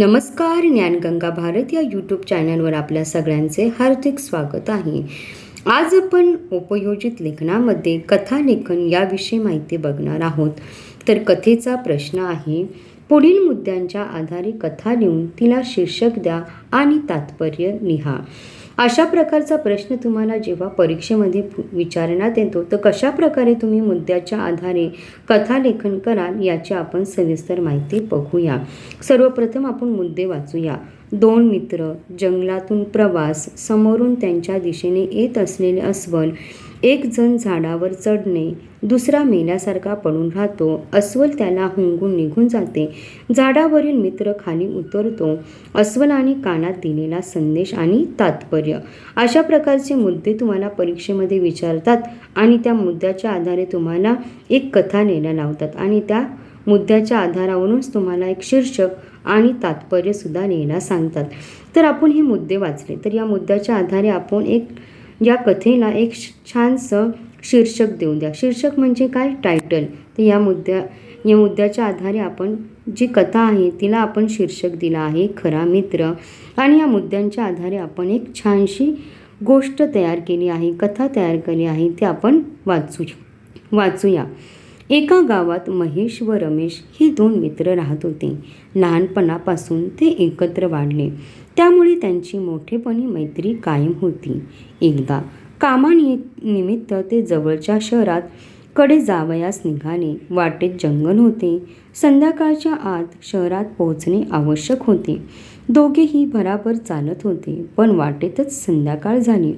नमस्कार ज्ञानगंगा भारत या यूट्यूब चॅनलवर आपल्या सगळ्यांचे हार्दिक स्वागत आहे. आज आपण उपयोजित लेखनामध्ये कथालेखन याविषयी माहिती बघणार आहोत. तर कथेचा प्रश्न आहे पुढील मुद्द्यांच्या आधारे कथा लिहून तिला शीर्षक द्या आणि तात्पर्य लिहा. अशा प्रकारचा प्रश्न तुम्हाला जेव्हा परीक्षेमध्ये विचारण्यात येतो तर कशा प्रकारे तुम्ही मुद्द्याच्या आधारे कथालेखन कराल याची आपण सविस्तर माहिती बघूया. सर्वप्रथम आपण मुद्दे वाचूया. दोन मित्र जंगलातून प्रवास समोरून त्यांच्या दिशेने येत असलेले अस्वल एक जण झाडावर चढणे दुसरा मेल्यासारखा पडून राहतो. अस्वल त्याला हुंगून निघून जाते. झाडावरील मित्र खाली उतरतो. अस्वलाने कानात दिलेला संदेश आणि तात्पर्य. अशा प्रकारचे मुद्दे तुम्हाला परीक्षेमध्ये विचारतात आणि त्या मुद्द्याच्या आधारे तुम्हाला एक कथा लिहायला लावतात आणि त्या मुद्द्याच्या आधारावरूनच तुम्हाला एक शीर्षक आणि तात्पर्यसुद्धा लिहायला सांगतात. तर आपण हे मुद्दे वाचले. तर या मुद्द्याच्या आधारे आपण एक या कथेला एक श- छानसं शीर्षक देऊ द्या. शीर्षक म्हणजे काय? टायटल तर या मुद्द्या या मुद्द्याच्या आधारे आपण जी कथा आहे तिला आपण शीर्षक दिलं आहे खरा मित्र. आणि या मुद्द्यांच्या आधारे आपण एक छानशी गोष्ट तयार केली आहे कथा तयार केली आहे ती आपण वाचू वाचूया. एका गावात महेश व रमेश हे दोन मित्र राहत होते. लहानपणापासून ते एकत्र वाढले. त्यामुळे त्यांची मोठेपणी मैत्री कायम होती. एकदा कामानि निमित्त ते जवळच्या शहरात कडे जावयास निघाले. वाटेत जंगल होते. संध्याकाळच्या आत शहरात पोहोचणे आवश्यक होते. दोघेही भराभर चालत होते पण वाटेतच संध्याकाळ झाली.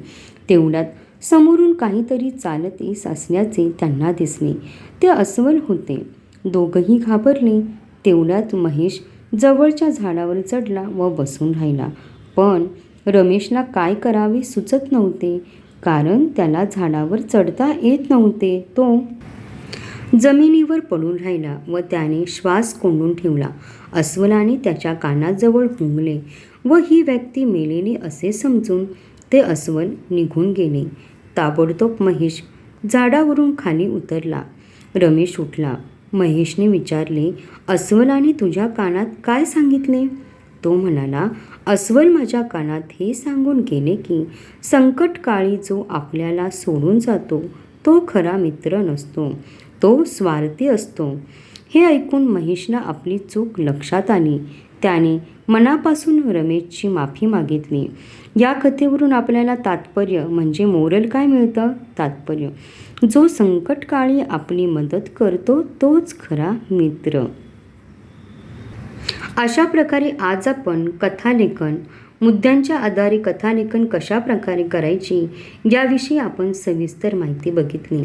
तेवढ्यात समोरून काहीतरी चालते सासण्याचे त्यांना दिसले ते अस्वल होते. दोघंही घाबरले. तेवढ्यात महेश जवळच्या झाडावर चढला व बसून राहिला. पण रमेशला काय करावे सुचत नव्हते. कारण त्याला झाडावर चढता येत नव्हते तो. जमिनीवर पडून राहिला व त्याने श्वास कोंडून ठेवला. अस्वलाने त्याच्या कानाजवळ हुंगले व ही व्यक्ती मेलेली असे समजून ते अस्वल निघून गेले. ताबडतोब महेश झाडावरून खाली उतरला. रमेश उठला. महेशने विचारले अस्वलाने तुझ्या कानात काय सांगितले? तो म्हणाला अस्वल माझ्या कानात हे सांगून गेले की संकटकाळी जो आपल्याला सोडून जातो तो खरा मित्र नसतो. तो स्वार्थी असतो. हे ऐकून महेशला आपली चूक लक्षात आली. त्याने मनापासून रमेशची माफी मागितली. या कथेवरून आपल्याला तात्पर्य म्हणजे मोरल काय मिळतं? तात्पर्य जो संकटकाळी आपली मदत करतो तोच खरा मित्र. अशा प्रकारे आज आपण कथालेखन मुद्द्यांच्या आधारे कथालेखन कशा प्रकारे करायची याविषयी आपण सविस्तर माहिती बघितली.